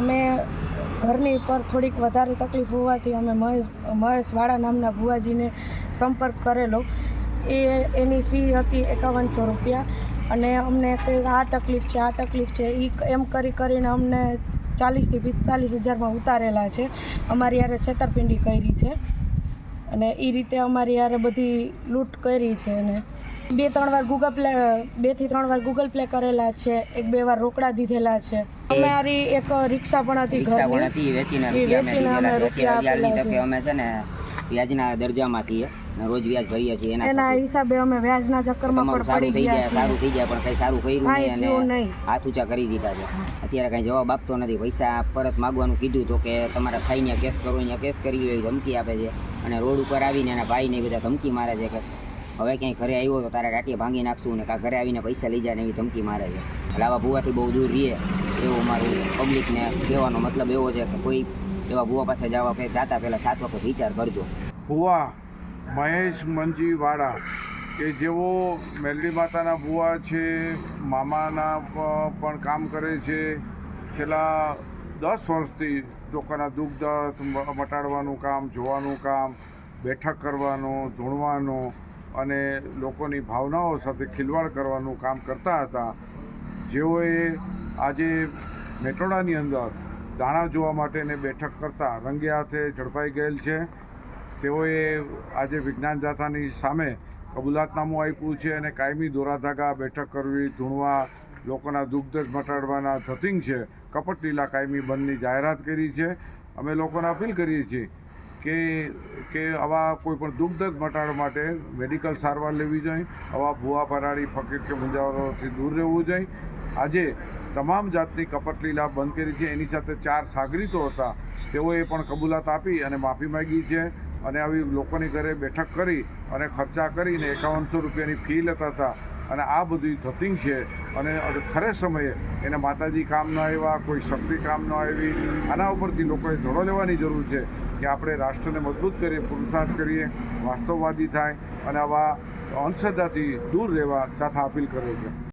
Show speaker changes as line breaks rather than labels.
અમે ઘરની પર થોડીક વધારે તકલીફ હોવાથી અમે મહેશ મહેશવાળા નામના ભુવાજીને સંપર્ક કરેલો. એ એની ફી હતી એકાવનસો રૂપિયા અને અમને કે આ તકલીફ છે, આ તકલીફ છે. એ એમ કરી કરીને અમને ચાલીસથી પિસ્તાલીસ હજારમાં ઉતારેલા છે. અમારી યારે છેતરપિંડી કરી છે અને એ રીતે અમારી યારે બધી લૂંટ કરી છે અને બે ત્રણ વાર ગૂગલ પ્લે બેથી ત્રણ વાર ગૂગલ પ્લે કરેલા છે. એક બે વાર રોકડા દીધેલા છે. અમારી એક રિક્ષા પણ હતી
રિક્ષા પણ હતી વેચીને અમે
વેચીને અમે
છે.
રૂપિયા આપેલા છે.
અમે છે ને વ્યાજના દરજામાં છીએ. રોજ વ્યાજ ભરીએ છીએ એના
હિસાબે અમે વ્યાજના ચક્કરમાં પણ પડી ગયા
સારું થઈ ગયા પણ કઈ સારું કર્યું
કાંઈ
નહીં અને હાથ ઊંચા કરી દીધા છે. અત્યારે કઈ જવાબ આપતો નથી. પૈસા પરત માગવાનું કીધું તો કે તમારા થઈને કેસ કરો અહીંયા કેસ કરી લેવી ધમકી આપે છે. અને રોડ ઉપર આવીને એના ભાઈને બધા ધમકી મારે છે કે હવે ક્યાંય ઘરે આવ્યો તો તારા ટાટીએ ભાંગી નાખશું ને કાં ઘરે આવીને પૈસા લઈ જાય ને એવી ધમકી મારે છે. એટલે આવા ભૂવાથી બહુ દૂર રહીએ, એવું મારું પબ્લિકને કહેવાનો મતલબ એવો છે કે કોઈ એવા ભૂવા પાસે જવા જાતા પહેલાં સાત વખત વિચાર કરજો.
ભૂવા, મહેશ મંજીવાળા, કે જેઓ મેલડી માતાના ભૂવા છે, મામાના પણ કામ કરે છે, છેલ્લા દસ વર્ષથી લોકોના દુઃખ દર્દ મટાડવાનું કામ, જોવાનું કામ, બેઠક કરવાનું, ધૂણવાનું અને લોકોની ભાવનાઓ સાથે ખિલવાડ કરવાનું કામ કરતા હતા. જેઓએ આજે મેટોડાની અંદર દાણા જોવા માટેને બેઠક કરતા રંગે હાથે ઝડપાઈ ગયેલ છે. તેઓએ આજે વિજ્ઞાન જાથાની સામે કબૂલાતનામું આપ્યું છે અને કાયમી દોરાધાગા બેઠક કરવી ધૂણવા લોકોના દુઃખદશ મટાડવાના થતિંગ છે. કપટ લીલા કાયમી બંધની જાહેરાત કરી છે. અમે લોકોને અપીલ કરીએ છીએ કે કે આવા કોઈ પણ દુઃખ દર્દ મટાડવા માટે મેડિકલ સારવાર લેવી જોઈએ, આવા ભૂવા પરાળી, ફકીર કે મુંજાવરોથી દૂર રહેવું જોઈએ. આજે તમામ જાતની કપટ લીલા બંધ કરી છે. એની સાથે ચાર સાગરીતો હતા. તેઓએ પણ કબૂલાત આપી અને માફી માંગી છે અને આવી લોકોની ઘરે બેઠક કરી અને ખર્ચા કરીને એકાવનસો રૂપિયાની ફી લેતા હતા. અને આ બધી ધતિંગ છે અને ખરે સમયે એને માતાજી કામ ન આવ્યા, કોઈ શક્તિ કામ ન આવી. આના ઉપરથી લોકોએ ધોળો લેવાની જરૂર છે. કે આપણે રાષ્ટ્રને મજબૂત કરીએ, પુરુષાર્થ કરીએ, વાસ્તવવાદી થાય અને આવા અંધશ્રદ્ધાથી દૂર રહેવા તથા અપીલ કરે છે